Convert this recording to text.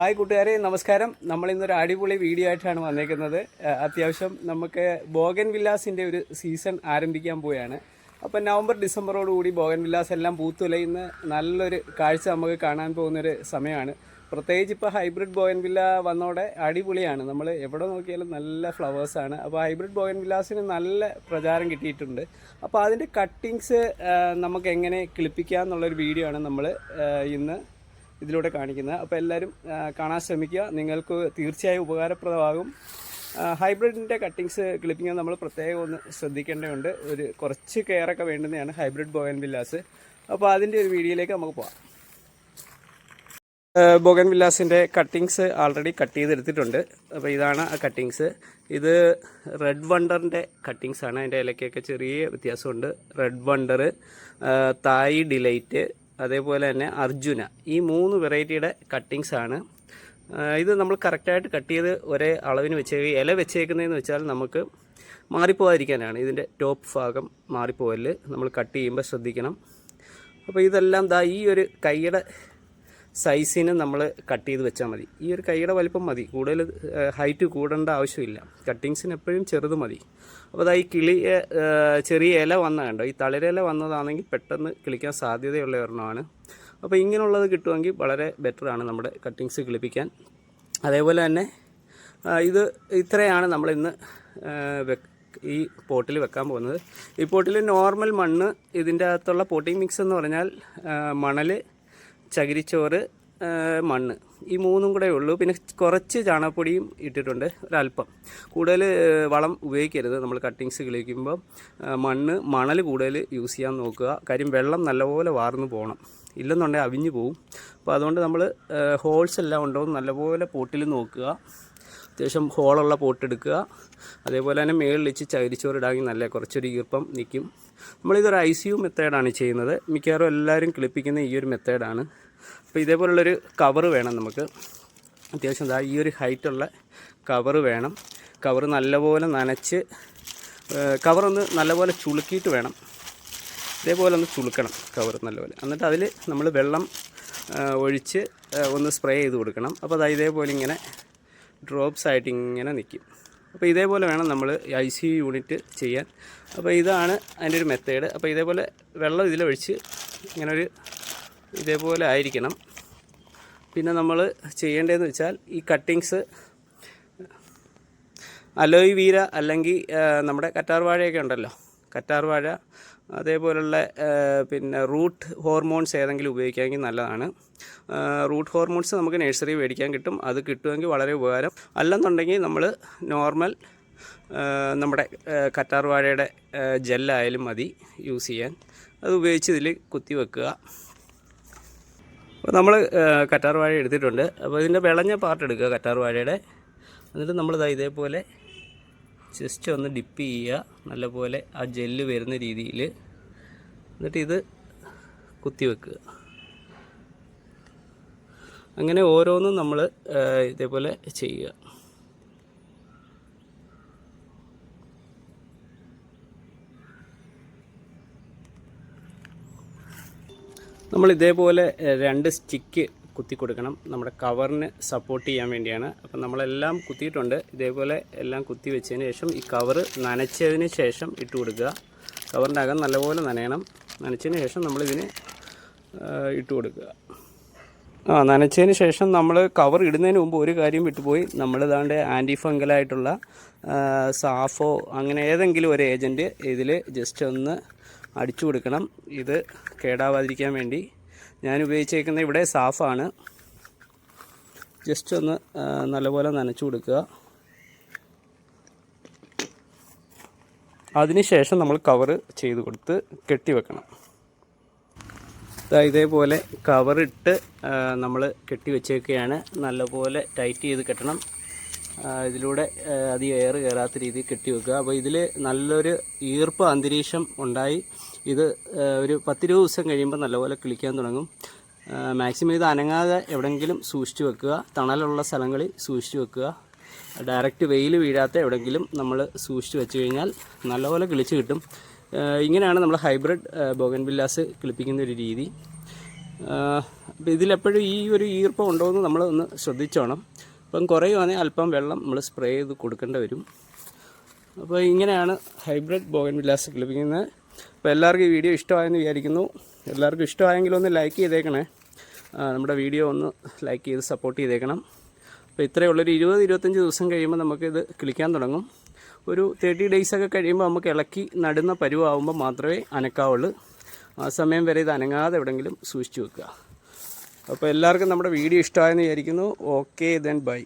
Hi കൂട്ടുകാരെ നമസ്കാരം. നമ്മൾ ഇന്നൊരു അടിപൊളി വീഡിയോ ആയിട്ടാണ് വന്നേക്കുന്നത്. അത്യാവശ്യം നമുക്ക് ബോഗൻ വില്ലാസിന്റെ ഒരു സീസൺ ആരംഭിക്കാൻ പോവുകയാണ്. അപ്പം നവംബർ ഡിസംബറോടുകൂടി ബോഗൻ വില്ലാസ് എല്ലാം പൂത്തുലയുന്ന നല്ലൊരു കാഴ്ച നമുക്ക് കാണാൻ പോകുന്നൊരു സമയമാണ്. പ്രത്യേകിച്ച് ഇപ്പോൾ ഹൈബ്രിഡ് ബോഗൻ വില്ല വന്നോടെ അടിപൊളിയാണ്. നമ്മൾ എവിടെ നോക്കിയാലും നല്ല ഫ്ലവേഴ്സാണ് അപ്പോൾ ഹൈബ്രിഡ് ബോഗൻ വില്ലാസിന് നല്ല പ്രചാരം കിട്ടിയിട്ടുണ്ട്. അപ്പോൾ അതിന്റെ കട്ടിങ്സ് നമുക്ക് എങ്ങനെ കിളിപ്പിക്കാം എന്നുള്ളൊരു വീഡിയോ ആണ് നമ്മൾ ഇന്ന് ഇതിലൂടെ കാണിക്കുന്നത്. അപ്പോൾ എല്ലാവരും കാണാൻ ശ്രമിക്കുക. നിങ്ങൾക്ക് തീർച്ചയായും ഉപകാരപ്രദമാകും. ഹൈബ്രിഡിന്റെ കട്ടിങ്സ് ക്ലിപ്പിംഗ് നമ്മൾ പ്രത്യേകം ഒന്ന് ശ്രദ്ധിക്കേണ്ടതുണ്ട്. ഒരു കുറച്ച് കെയറൊക്കെ വേണ്ടുന്നതാണ് ഹൈബ്രിഡ് ബോഗൻ വില്ലാസ്. അപ്പോൾ അതിന്റെ ഒരു വീഡിയോയിലേക്ക് നമുക്ക് പോകാം ബോഗൻ വില്ലാസിന്റെ കട്ടിങ്സ് ആൾറെഡി കട്ട് ചെയ്തെടുത്തിട്ടുണ്ട്. അപ്പോൾ ഇതാണ് ആ കട്ടിങ്സ്. ഇത് റെഡ് വണ്ടറിന്റെ കട്ടിങ്സ് ആണ് അതിന്റെ ഇലക്കൊക്കെ ചെറിയ വ്യത്യാസമുണ്ട്. റെഡ് വണ്ടർ തായ് ഡിലൈറ്റ് അതേപോലെ തന്നെ അർജുന. ഈ മൂന്ന് വെറൈറ്റിയുടെ കട്ടിങ്സ് ആണ്. ഇത് നമ്മൾ കറക്റ്റായിട്ട് കട്ട് ചെയ്ത് ഒരേ അളവിന് വെച്ചേ ഇല വെച്ചേക്കുന്നതെന്ന് വെച്ചാൽ നമുക്ക് മാറിപ്പോകാതിരിക്കാനാണ് ഇതിന്റെ ടോപ്പ് ഭാഗം മാറിപ്പോകൽ നമ്മൾ കട്ട് ചെയ്യുമ്പോൾ ശ്രദ്ധിക്കണം. അപ്പോൾ ഇതെല്ലാം ദാ ഈ ഒരു കൈയുടെ സൈസിന് നമ്മൾ കട്ട് ചെയ്ത് വെച്ചാൽ മതി. ഈ ഒരു കൈയുടെ വലിപ്പം മതി. കൂടുതൽ ഹൈറ്റ് കൂടേണ്ട ആവശ്യമില്ല. കട്ടിങ്സിന് എപ്പോഴും ചെറുത് മതി. അപ്പോൾ അതാ ഈ കിളി ചെറിയ ഇല വന്ന കണ്ടോ? ഈ തളിരില വന്നതാണെങ്കിൽ പെട്ടെന്ന് കിളിക്കാൻ സാധ്യതയുള്ള ഒരെണ്ണമാണ്. അപ്പോൾ ഇങ്ങനെയുള്ളത് കിട്ടുമെങ്കിൽ വളരെ ബെറ്ററാണ് നമ്മുടെ കട്ടിങ്സ് കിളിപ്പിക്കാൻ. അതേപോലെ തന്നെ ഇത് ഇത്രയാണ് നമ്മൾ ഇന്ന് ഈ പോട്ടിൽ വെക്കാൻ പോകുന്നത്. ഈ പോട്ടിൽ നോർമൽ മണ്ണ് ഇതിന്റെ അകത്തുള്ള പോട്ടിംഗ് മിക്സ് എന്ന് പറഞ്ഞാൽ മണൽ ചകിരിച്ചോറ് മണ്ണ്. ഈ മൂന്നും കൂടെ ഉള്ളൂ. പിന്നെ കുറച്ച് ചാണകപ്പൊടിയും ഇട്ടിട്ടുണ്ട് ഒരല്പം കൂടുതൽ വളം ഉപയോഗിക്കരുത്. നമ്മൾ കട്ടിങ്സ് കിളിക്കുമ്പോൾ മണ്ണ് മണൽ കൂടുതൽ യൂസ് ചെയ്യാൻ നോക്കുക. കാര്യം വെള്ളം നല്ലപോലെ വാർന്നു പോകണം. ഇല്ലെന്നുണ്ടെങ്കിൽ അവിഞ്ഞു പോവും. അപ്പോൾ അതുകൊണ്ട് നമ്മൾ ഹോൾസ് എല്ലാം ഉണ്ടോ നല്ലപോലെ പോട്ടിൽ നോക്കുക. അത്യാവശ്യം ഹോളുള്ള പോട്ട് എടുക്കുക. അതേപോലെ തന്നെ മേളിൽ വെച്ച് ചകിരിച്ചോറ് ഇടാമെങ്കിൽ നല്ല കുറച്ചൊരു ഈർപ്പം നിൽക്കും. നമ്മളിതൊരു ഐ സി യു മെത്തേഡാണ് ചെയ്യുന്നത്. മിക്കവാറും എല്ലാവരും കിളിപ്പിക്കുന്ന ഈ ഒരു മെത്തേഡാണ്. അപ്പോൾ ഇതേപോലുള്ളൊരു കവർ വേണം നമുക്ക്. അത്യാവശ്യം ഇതാ ഈ ഒരു ഹൈറ്റുള്ള കവർ വേണം. കവർ നല്ലപോലെ നനച്ച് കവറൊന്ന് നല്ലപോലെ ചുളുക്കിയിട്ട് വേണം. ഇതേപോലെ ഒന്ന് ചുളുക്കണം കവർ നല്ലപോലെ. എന്നിട്ട് അതിൽ നമ്മൾ വെള്ളം ഒഴിച്ച് ഒന്ന് സ്പ്രേ ചെയ്ത് കൊടുക്കണം. അപ്പോൾ അത് ഇതേപോലെ ഇങ്ങനെ ഡ്രോപ്സ് ആയിട്ട് ഇങ്ങനെ നിൽക്കും അപ്പോൾ ഇതേപോലെ വേണം നമ്മൾ ഐ സി യൂണിറ്റ് ചെയ്യാൻ. അപ്പോൾ ഇതാണ് അതിന്റെ ഒരു മെത്തേഡ്. അപ്പോൾ ഇതേപോലെ വെള്ളം ഇതിലൊഴിച്ച് ഇങ്ങനെ ഒരു ഇതേപോലെ ആയിരിക്കണം. പിന്നെ നമ്മൾ ചെയ്യേണ്ടതെന്ന് വെച്ചാൽ ഈ കട്ടിങ്സ് അലോയ് വീര അല്ലെങ്കിൽ നമ്മുടെ കറ്റാർവാഴയൊക്കെ ഉണ്ടല്ലോ. കറ്റാർ വാഴ അതേപോലുള്ള പിന്നെ റൂട്ട് ഹോർമോൺസ് ഏതെങ്കിലും ഉപയോഗിക്കാമെങ്കിൽ നല്ലതാണ്. റൂട്ട് ഹോർമോൺസ് നമുക്ക് നഴ്സറി മേടിക്കാൻ കിട്ടും. അത് കിട്ടുമെങ്കിൽ വളരെ ഉപകാരം. അല്ലെന്നുണ്ടെങ്കിൽ നമ്മൾ നോർമൽ നമ്മുടെ കറ്റാർവാഴയുടെ കറ്റാർ വാഴയുടെ ജെല്ലായാലും മതി യൂസ് ചെയ്യാൻ. അത് ഉപയോഗിച്ച് ഇതിൽ കുത്തി വെക്കുക. അപ്പോൾ നമ്മൾ കറ്റാർവാഴ എടുത്തിട്ടുണ്ട്. അപ്പോൾ ഇതിന്റെ വിളഞ്ഞ പാർട്ട് എടുക്കുക കറ്റാർവാഴയുടെ എന്നിട്ട് നമ്മൾ ഇതാ ഇതേപോലെ ജസ്റ്റ് ഒന്ന് ഡിപ്പ് ചെയ്യുക. നല്ലപോലെ ആ ജെല്ല് വരുന്ന രീതിയിൽ എന്നിട്ട് ഇത് കുത്തിവെക്കുക അങ്ങനെ ഓരോന്നും നമ്മൾ ഇതേപോലെ ചെയ്യുക. നമ്മൾ ഇതേപോലെ രണ്ട് സ്റ്റിക്ക് കുത്തി കൊടുക്കണം നമ്മുടെ കവറിന് സപ്പോർട്ട് ചെയ്യാൻ വേണ്ടിയാണ്. അപ്പം നമ്മളെല്ലാം കുത്തിയിട്ടുണ്ട്. ഇതേപോലെ എല്ലാം കുത്തി വെച്ചതിന് ശേഷം ഈ കവറ് നനച്ചതിന് ശേഷം ഇട്ട് കൊടുക്കുക. കവറിന്റെ അകം നല്ലപോലെ നനയണം. നനച്ചതിന് ശേഷം നമ്മളിതിന് ഇട്ട് കൊടുക്കുക. ആ നനച്ചതിന് ശേഷം നമ്മൾ കവർ ഇടുന്നതിന് മുമ്പ് ഒരു കാര്യം വിട്ടുപോയി. നമ്മൾ ഇതാണ്ട് ആന്റി ഫംഗലായിട്ടുള്ള സാഫോ അങ്ങനെ ഏതെങ്കിലും ഒരു ഏജന്റ് ഇതിൽ ജസ്റ്റ് ഒന്ന് അടിച്ചു കൊടുക്കണം. ഇത് കേടാവാതിരിക്കാൻ വേണ്ടി. ഞാൻ ഉപയോഗിച്ചേക്കുന്ന ഇവിടെ സാഫാണ്. ജസ്റ്റ് ഒന്ന് നല്ലപോലെ നനച്ചു കൊടുക്കുക. അതിനുശേഷം നമ്മൾ കവർ ചെയ്ത് കൊടുത്ത് കെട്ടി വെക്കണം. ഇതേപോലെ കവറിട്ട് നമ്മൾ കെട്ടി വെച്ചേക്കുകയാണ്. നല്ലപോലെ ടൈറ്റ് ചെയ്ത് കെട്ടണം. ഇതിലൂടെ അധികം എയർ കയറാത്ത രീതിയിൽ കെട്ടി വെക്കുക. അപ്പോൾ ഇതിൽ നല്ലൊരു ഈർപ്പ് അന്തരീക്ഷം ഉണ്ടായി. ഇത് ഒരു പത്തിരുപത് ദിവസം കഴിയുമ്പോൾ നല്ലപോലെ കിളിക്കാൻ തുടങ്ങും. മാക്സിമം ഇത് അനങ്ങാതെ എവിടെയെങ്കിലും സൂക്ഷിച്ചു വെക്കുക. തണലുള്ള സ്ഥലങ്ങളിൽ സൂക്ഷിച്ചു വെക്കുക. ഡയറക്റ്റ് വെയിൽ വീഴാത്ത എവിടെയെങ്കിലും നമ്മൾ സൂക്ഷിച്ച് വെച്ച് കഴിഞ്ഞാൽ നല്ലപോലെ കിളിച്ച് കിട്ടും. ഇങ്ങനെയാണ് നമ്മൾ ഹൈബ്രിഡ് ബോഗൻ വില്ലാസ് കിളിപ്പിക്കുന്ന ഒരു രീതി. അപ്പോൾ ഇതിലെപ്പോഴും ഈ ഒരു ഈർപ്പം ഉണ്ടോ എന്ന് നമ്മൾ ഒന്ന് ശ്രദ്ധിച്ചോണം. ഇപ്പം കുറയുവാണെങ്കിൽ അല്പം വെള്ളം നമ്മൾ സ്പ്രേ ചെയ്ത് കൊടുക്കേണ്ടി വരും. അപ്പോൾ ഇങ്ങനെയാണ് ഹൈബ്രിഡ് ബോഗൻ വില്ലാസ് ലഭിക്കുന്നത്. അപ്പോൾ എല്ലാവർക്കും ഈ വീഡിയോ ഇഷ്ടമായെന്ന് വിചാരിക്കുന്നു. എല്ലാവർക്കും ഇഷ്ടമായെങ്കിലും ഒന്ന് ലൈക്ക് ചെയ്തേക്കണേ. നമ്മുടെ വീഡിയോ ഒന്ന് ലൈക്ക് ചെയ്ത് സപ്പോർട്ട് ചെയ്തേക്കണം. അപ്പോൾ ഇത്രയേ ഉള്ളൊരു ഇരുപത് ഇരുപത്തഞ്ച് ദിവസം കഴിയുമ്പോൾ നമുക്കിത് കിളിക്കാൻ തുടങ്ങും. ഒരു തേർട്ടി ഡേയ്സൊക്കെ കഴിയുമ്പോൾ നമുക്ക് ഇളക്കി നടുന്ന പരുവാകുമ്പോൾ മാത്രമേ അനക്കാവുള്ളൂ. ആ സമയം വരെ ഇത് അനങ്ങാതെ എവിടെയെങ്കിലും സൂക്ഷിച്ചു വെക്കുക. അപ്പോൾ എല്ലാവർക്കും നമ്മുടെ വീഡിയോ ഇഷ്ടമായെന്ന് വിചാരിക്കുന്നു. Okay then bye